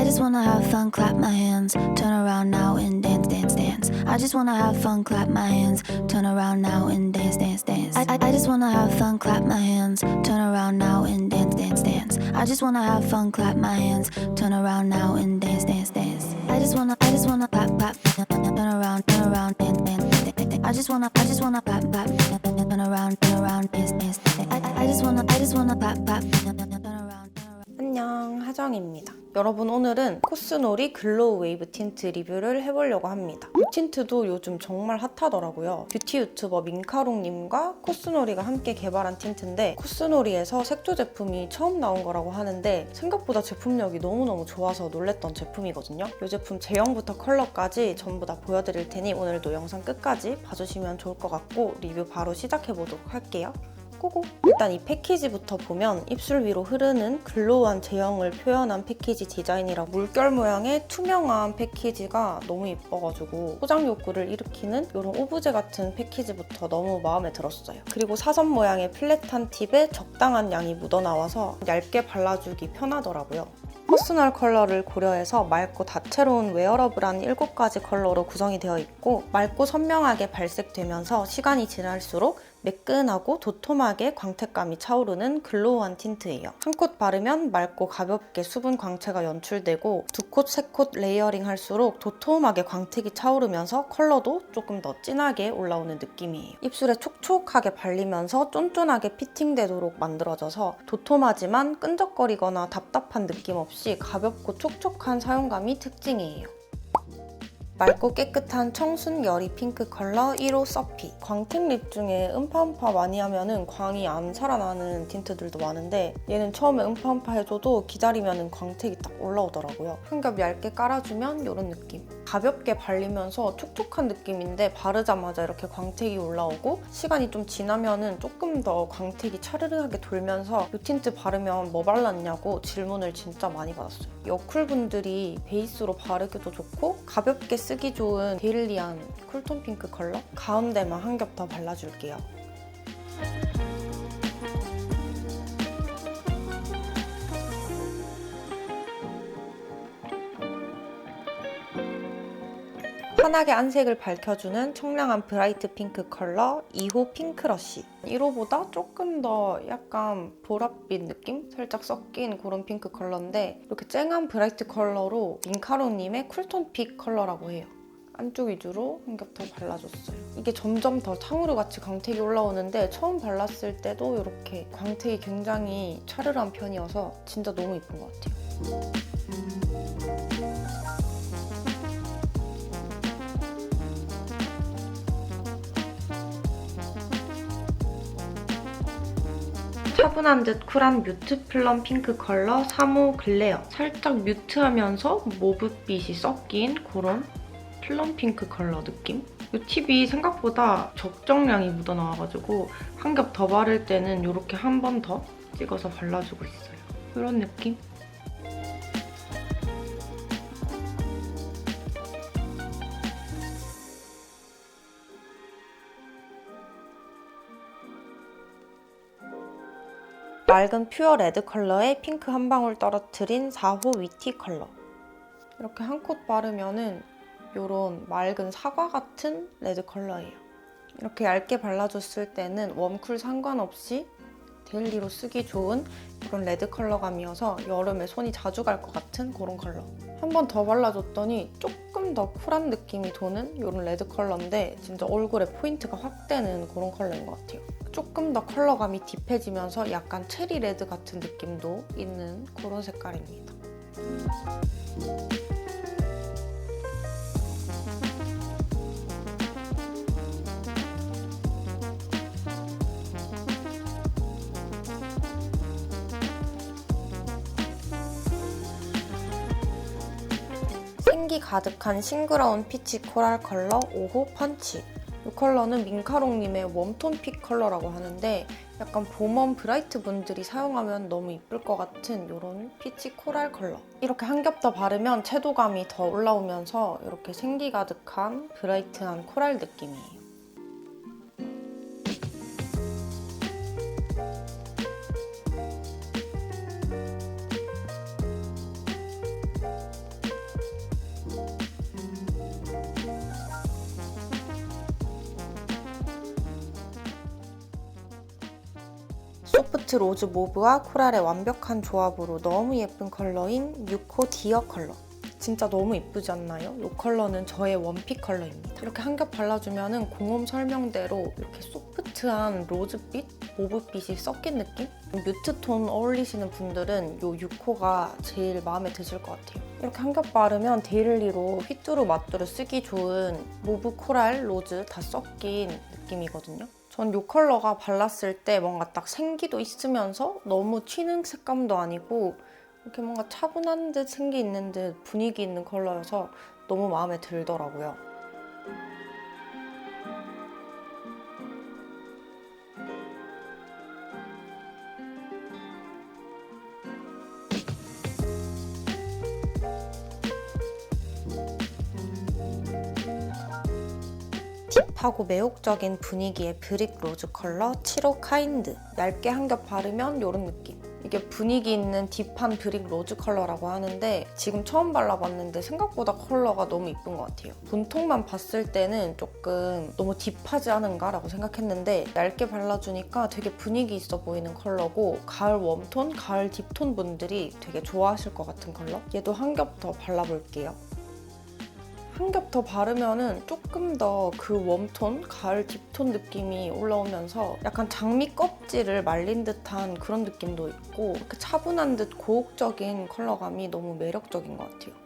I just wanna have fun, clap my hands, turn around now and dance, dance, dance. I just wanna have fun, clap my hands, turn around now and dance, dance, dance. I, I, I just wanna have fun, clap my hands, turn around now and dance, dance, dance. I just wanna have fun, clap my hands, turn around now and dance, dance, dance. I just wanna, I just wanna clap, clap, turn around, turn around, dance, dance, dance. I just wanna, I just wanna clap, clap, 안녕 하정입니다. 여러분 오늘은 코스놀이 글로우 웨이브 틴트 리뷰를 해보려고 합니다. 이 틴트도 요즘 정말 핫하더라고요. 뷰티 유튜버 민카롱님과 코스놀이가 함께 개발한 틴트인데 코스놀이에서 색조 제품이 처음 나온 거라고 하는데 생각보다 제품력이 너무너무 좋아서 놀랬던 제품이거든요. 이 제품 제형부터 컬러까지 전부 다 보여드릴 테니 오늘도 영상 끝까지 봐주시면 좋을 것 같고 리뷰 바로 시작해보도록 할게요. 고고. 일단 이 패키지부터 보면 입술 위로 흐르는 글로우한 제형을 표현한 패키지 디자인이라 물결 모양의 투명한 패키지가 너무 예뻐가지고 소장 욕구를 일으키는 이런 오브제 같은 패키지부터 너무 마음에 들었어요. 그리고 사선 모양의 플랫한 팁에 적당한 양이 묻어나와서 얇게 발라주기 편하더라고요. 퍼스널 컬러를 고려해서 맑고 다채로운 웨어러블한 7가지 컬러로 구성이 되어 있고 맑고 선명하게 발색되면서 시간이 지날수록 매끈하고 도톰하게 광택감이 차오르는 글로우한 틴트예요. 한 콧 바르면 맑고 가볍게 수분 광채가 연출되고 두 콧, 세 콧 레이어링 할수록 도톰하게 광택이 차오르면서 컬러도 조금 더 진하게 올라오는 느낌이에요. 입술에 촉촉하게 발리면서 쫀쫀하게 피팅되도록 만들어져서 도톰하지만 끈적거리거나 답답한 느낌 없이 가볍고 촉촉한 사용감이 특징이에요. 맑고 깨끗한 청순 여리 핑크 컬러 1호 서피. 광택 립 중에 음파음파 많이 하면은 광이 안 살아나는 틴트들도 많은데 얘는 처음에 음파음파 해줘도 기다리면은 광택이 딱 올라오더라고요. 한 겹 얇게 깔아주면 이런 느낌 가볍게 발리면서 촉촉한 느낌인데 바르자마자 이렇게 광택이 올라오고 시간이 좀 지나면은 조금 더 광택이 차르르하게 돌면서 이 틴트 바르면 뭐 발랐냐고 질문을 진짜 많이 받았어요 여쿨 분들이 베이스로 바르기도 좋고 가볍게 쓰기 좋은 데일리한 쿨톤 핑크 컬러 가운데만 한 겹 더 발라줄게요. 환하게 안색을 밝혀주는 청량한 브라이트 핑크 컬러 2호 핑크러쉬 1호보다 조금 더 약간 보랏빛 느낌? 살짝 섞인 그런 핑크 컬러인데 이렇게 쨍한 브라이트 컬러로 민카로님의 쿨톤 픽 컬러라고 해요 안쪽 위주로 한 겹 더 발라줬어요. 이게 점점 더 탕후루 같이 광택이 올라오는데 처음 발랐을 때도 이렇게 광택이 굉장히 차르르한 편이어서 진짜 너무 예쁜 것 같아요. 차분한 듯 쿨한 뮤트 플럼 핑크 컬러 3호 글레어 살짝 뮤트하면서 모브빛이 섞인 그런 플럼 핑크 컬러 느낌? 이 팁이 생각보다 적정량이 묻어나와가지고 한 겹 더 바를 때는 이렇게 한 번 더 찍어서 발라주고 있어요. 이런 느낌? 맑은 퓨어 레드 컬러에 핑크 한 방울 떨어뜨린 4호 위티 컬러. 이렇게 한 콧 바르면은 이런 맑은 사과 같은 레드 컬러예요. 이렇게 얇게 발라줬을 때는 웜쿨 상관없이 데일리로 쓰기 좋은 그런 레드 컬러감이어서 여름에 손이 자주 갈 것 같은 그런 컬러. 한 번 더 발라줬더니 조금 더 쿨한 느낌이 도는 이런 레드 컬러인데 진짜 얼굴에 포인트가 확 되는 그런 컬러인 것 같아요. 조금 더 컬러감이 딥해지면서 약간 체리 레드 같은 느낌도 있는 그런 색깔입니다. 생기 가득한 싱그러운 피치 코랄 컬러 5호 펀치. 이 컬러는 민카롱님의 웜톤 픽 컬러라고 하는데 약간 봄웜 브라이트 분들이 사용하면 너무 이쁠 것 같은 이런 피치 코랄 컬러. 이렇게 한 겹 더 바르면 채도감이 더 올라오면서 이렇게 생기 가득한 브라이트한 코랄 느낌이에요. 소프트 로즈 모브와 코랄의 완벽한 조합으로 너무 예쁜 컬러인 6호 디어 컬러. 진짜 너무 이쁘지 않나요? 이 컬러는 저의 원픽 컬러입니다. 이렇게 한 겹 발라주면 공홈 설명대로 이렇게 소프트한 로즈빛, 모브빛이 섞인 느낌? 뮤트 톤 어울리시는 분들은 이 6호가 제일 마음에 드실 것 같아요. 이렇게 한 겹 바르면 데일리로 휘뚜루 마뚜루 쓰기 좋은 모브 코랄, 로즈 다 섞인 느낌이거든요. 전 이 컬러가 발랐을 때 뭔가 딱 생기도 있으면서 너무 튀는 색감도 아니고 이렇게 뭔가 차분한 듯 생기 있는 듯 분위기 있는 컬러여서 너무 마음에 들더라고요. 딥하고 매혹적인 분위기의 브릭 로즈 컬러 7호 카인드. 얇게 한 겹 바르면 이런 느낌. 이게 분위기 있는 딥한 브릭 로즈 컬러라고 하는데 지금 처음 발라봤는데 생각보다 컬러가 너무 이쁜 것 같아요. 본통만 봤을 때는 조금 너무 딥하지 않은가 라고 생각했는데 얇게 발라주니까 되게 분위기 있어 보이는 컬러고 가을 웜톤, 가을 딥톤 분들이 되게 좋아하실 것 같은 컬러? 얘도 한 겹 더 발라볼게요 한 겹 더 바르면은 조금 더 그 웜톤, 가을 딥톤 느낌이 올라오면서 약간 장미 껍질을 말린 듯한 그런 느낌도 있고 차분한 듯 고혹적인 컬러감이 너무 매력적인 것 같아요.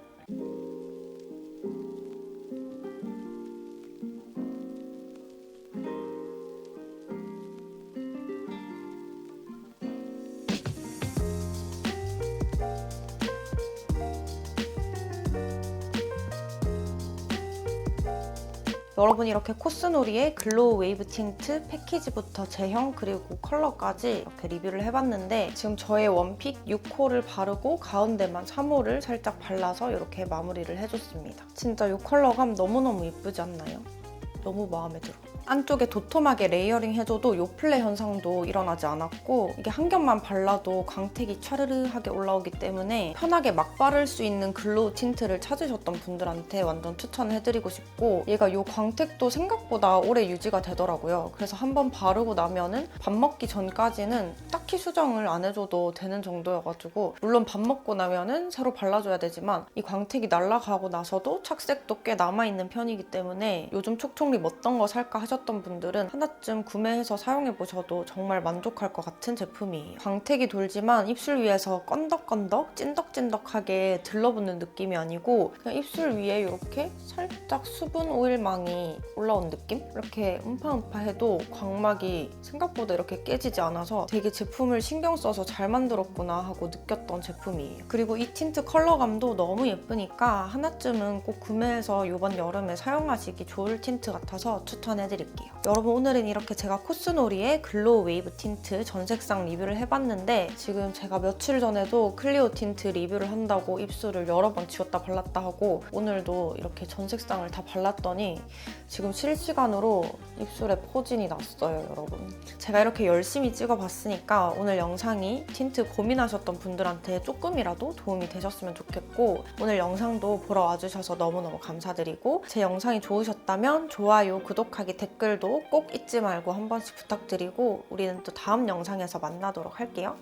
여러분 이렇게 코스놀이의 글로우 웨이브 틴트 패키지부터 제형 그리고 컬러까지 이렇게 리뷰를 해봤는데 지금 저의 원픽 6호를 바르고 가운데만 3호를 살짝 발라서 이렇게 마무리를 해줬습니다. 진짜 이 컬러감 너무너무 예쁘지 않나요? 너무 마음에 들어. 안쪽에 도톰하게 레이어링 해줘도 요플레 현상도 일어나지 않았고 이게 한 겹만 발라도 광택이 차르르하게 올라오기 때문에 편하게 막 바를 수 있는 글로우 틴트를 찾으셨던 분들한테 완전 추천해드리고 싶고 얘가 요 광택도 생각보다 오래 유지가 되더라고요. 그래서 한번 바르고 나면은 밥 먹기 전까지는 딱히 수정을 안 해줘도 되는 정도여가지고 물론 밥 먹고 나면은 새로 발라줘야 되지만 이 광택이 날아가고 나서도 착색도 꽤 남아있는 편이기 때문에 요즘 촉촉립 어떤 거 살까 하셨 하셨던 분들은 하나쯤 구매해서 사용해보셔도 정말 만족할 것 같은 제품이에요. 광택이 돌지만 입술 위에서 건덕건덕, 찐덕찐덕하게 들러붙는 느낌이 아니고 그냥 입술 위에 이렇게 살짝 수분 오일망이 올라온 느낌? 이렇게 음파음파해도 광막이 생각보다 이렇게 깨지지 않아서 되게 제품 을 신경 써서 잘 만들었구나 하고 느꼈던 제품이에요. 그리고 이 틴트 컬러감도 너무 예쁘니까 하나쯤은 꼭 구매해서 이번 여름에 사용하시기 좋을 틴트 같아서 추천해드릴게요. 여러분 오늘은 이렇게 제가 코스놀이의 글로우 웨이브 틴트 전 색상 리뷰를 해봤는데 지금 제가 며칠 전에도 클리오 틴트 리뷰를 한다고 입술을 여러 번 지웠다 발랐다 하고 오늘도 이렇게 전 색상을 다 발랐더니 지금 실시간으로 입술에 포진이 났어요 여러분 제가 이렇게 열심히 찍어봤으니까 오늘 영상이 틴트 고민하셨던 분들한테 조금이라도 도움이 되셨으면 좋겠고 오늘 영상도 보러 와주셔서 너무너무 감사드리고 제 영상이 좋으셨다면 좋아요, 구독하기, 댓글도 꼭 잊지 말고 한 번씩 부탁드리고 우리는 또 다음 영상에서 만나도록 할게요.